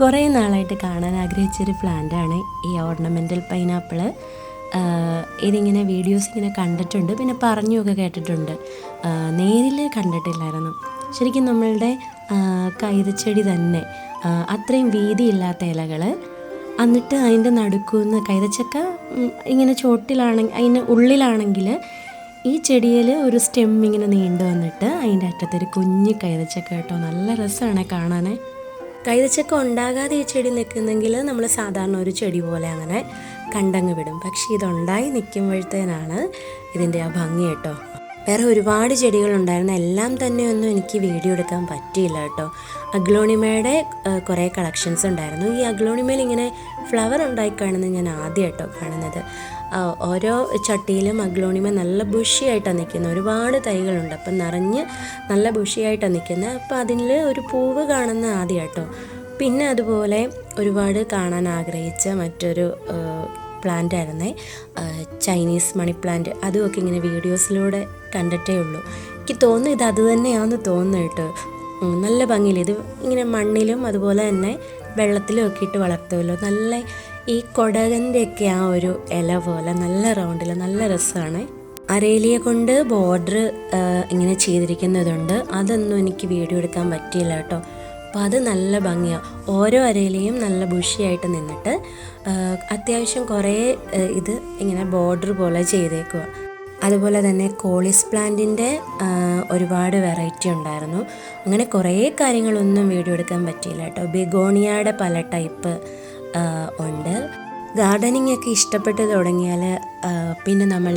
കുറേ നാളായിട്ട് കാണാൻ ആഗ്രഹിച്ചൊരു പ്ലാന്റാണ് ഈ ഓർണമെന്റൽ പൈനാപ്പിൾ ഇതിങ്ങനെ വീഡിയോസ് ഇങ്ങനെ കണ്ടിട്ടുണ്ട്. പിന്നെ പറഞ്ഞുമൊക്കെ കേട്ടിട്ടുണ്ട്. നേരിൽ കണ്ടിട്ടില്ലായിരുന്നു. ശരിക്കും നമ്മളുടെ കൈതച്ചെടി തന്നെ അത്രയും വീതിയില്ലാത്ത ഇലകൾ എന്നിട്ട് അതിന്റെ നടുക്കുന്ന് കൈതച്ചക്ക ഇങ്ങനെ ചോട്ടിലാണെങ്കിൽ അതിന്റെ ഉള്ളിലാണെങ്കിൽ ഈ ചെടിയിൽ ഒരു സ്റ്റെം ഇങ്ങനെ നീണ്ടു വന്നിട്ട് അതിന്റെ അറ്റത്തൊരു കുഞ്ഞ് കൈതച്ചക്ക കേട്ടോ. നല്ല രസമാണ് കാണാൻ കൈതച്ചക്ക ഉണ്ടാകാതെ ഈ ചെടി നിൽക്കുന്നെങ്കിൽ നമ്മൾ സാധാരണ ഒരു ചെടി പോലെ അങ്ങനെ കണ്ടങ്ങ് വിടും. പക്ഷേ ഇതുണ്ടായി നിൽക്കുമ്പോഴത്തേനാണ് ഇതിന്റെ ആ ഭംഗി കേട്ടോ. വേറെ ഒരുപാട് ചെടികളുണ്ടായിരുന്നു എല്ലാം തന്നെ ഒന്നും എനിക്ക് വീഡിയോ എടുക്കാൻ പറ്റിയില്ല കേട്ടോ. അഗ്ലോണിമയുടെ കുറേ കളക്ഷൻസ് ഉണ്ടായിരുന്നു. ഈ അഗ്ലോണിമയിൽ ഇങ്ങനെ ഫ്ലവർ ഉണ്ടായി കാണുന്നത് ഞാൻ ആദ്യമായിട്ടോ കാണുന്നത്. ഓരോ ചട്ടിയിലും അഗ്ലോണിമ നല്ല ബുഷിയായിട്ടാണ് നിൽക്കുന്നത്. ഒരുപാട് തൈകളുണ്ട്. അപ്പം നിറഞ്ഞ് നല്ല ബുഷിയായിട്ടാണ് നിൽക്കുന്നത്. അപ്പം അതിൽ ഒരു പൂവ് കാണുന്ന ആദ്യമായിട്ടോ പിന്നെ അതുപോലെ ഒരുപാട് കാണാൻ ആഗ്രഹിച്ച മറ്റൊരു പ്ലാന്റ് ആയിരുന്നേ ചൈനീസ് മണി പ്ലാന്റ്. അതുമൊക്കെ ഇങ്ങനെ വീഡിയോസിലൂടെ കണ്ടിട്ടേ ഉള്ളൂ. എനിക്ക് തോന്നുന്നു ഇത് അത് തന്നെയാണെന്ന് തോന്നുന്നു കേട്ടോ. നല്ല ഭംഗിയിൽ ഇത് ഇങ്ങനെ മണ്ണിലും അതുപോലെ തന്നെ വെള്ളത്തിലും ഒക്കെ ഇട്ട് വളർത്തുമല്ലോ. നല്ല ഈ കൊടകന്റെയൊക്കെ ആ ഒരു ഇല പോലെ നല്ല റൗണ്ടിൽ നല്ല രസമാണ്. അരേലിയ കൊണ്ട് ബോർഡർ ഇങ്ങനെ ചെയ്തിരിക്കുന്നതുണ്ട്. അതൊന്നും എനിക്ക് വീഡിയോ എടുക്കാൻ പറ്റിയില്ല കേട്ടോ. അപ്പോൾ അത് നല്ല ഭംഗിയാണ് ഓരോ അരയിലെയും നല്ല ബുഷിയായിട്ട് നിന്നിട്ട് അത്യാവശ്യം കുറേ ഇത് ഇങ്ങനെ ബോർഡർ പോലെ ചെയ്തേക്കുക അതുപോലെ തന്നെ കോളിസ് പ്ലാന്റിന്റെ ഒരുപാട് വെറൈറ്റി ഉണ്ടായിരുന്നു. അങ്ങനെ കുറേ കാര്യങ്ങളൊന്നും വീഡിയോ എടുക്കാൻ പറ്റിയില്ല കേട്ടോ. ബിഗോണിയയുടെ പല ടൈപ്പ് ഉണ്ട്. ഗാർഡനിങ് ഒക്കെ ഇഷ്ടപ്പെട്ട് തുടങ്ങിയാൽ പിന്നെ നമ്മൾ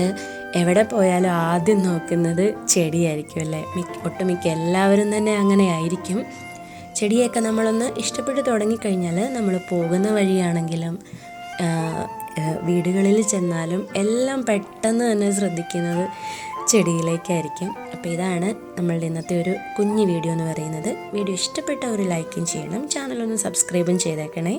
എവിടെ പോയാലും ആദ്യം നോക്കുന്നത് ചെടിയായിരിക്കും അല്ലേ? മിക്ക ഒട്ടുമിക്ക എല്ലാവരും തന്നെ അങ്ങനെ ആയിരിക്കും. ചെടിയൊക്കെ നമ്മളൊന്ന് ഇഷ്ടപ്പെട്ട് തുടങ്ങിക്കഴിഞ്ഞാൽ നമ്മൾ പോകുന്ന വഴിയാണെങ്കിലും വീടുകളിൽ ചെന്നാലും എല്ലാം പെട്ടെന്ന് തന്നെ ശ്രദ്ധിക്കുന്നത് ചെടിയിലേക്കായിരിക്കും. അപ്പോൾ ഇതാണ് നമ്മളുടെ ഇന്നത്തെ ഒരു കുഞ്ഞു വീഡിയോ എന്ന് പറയുന്നത്. വീഡിയോ ഇഷ്ടപ്പെട്ട ഒരു ലൈക്കും ചെയ്യണം. ചാനലൊന്ന് സബ്സ്ക്രൈബും ചെയ്തേക്കണേ.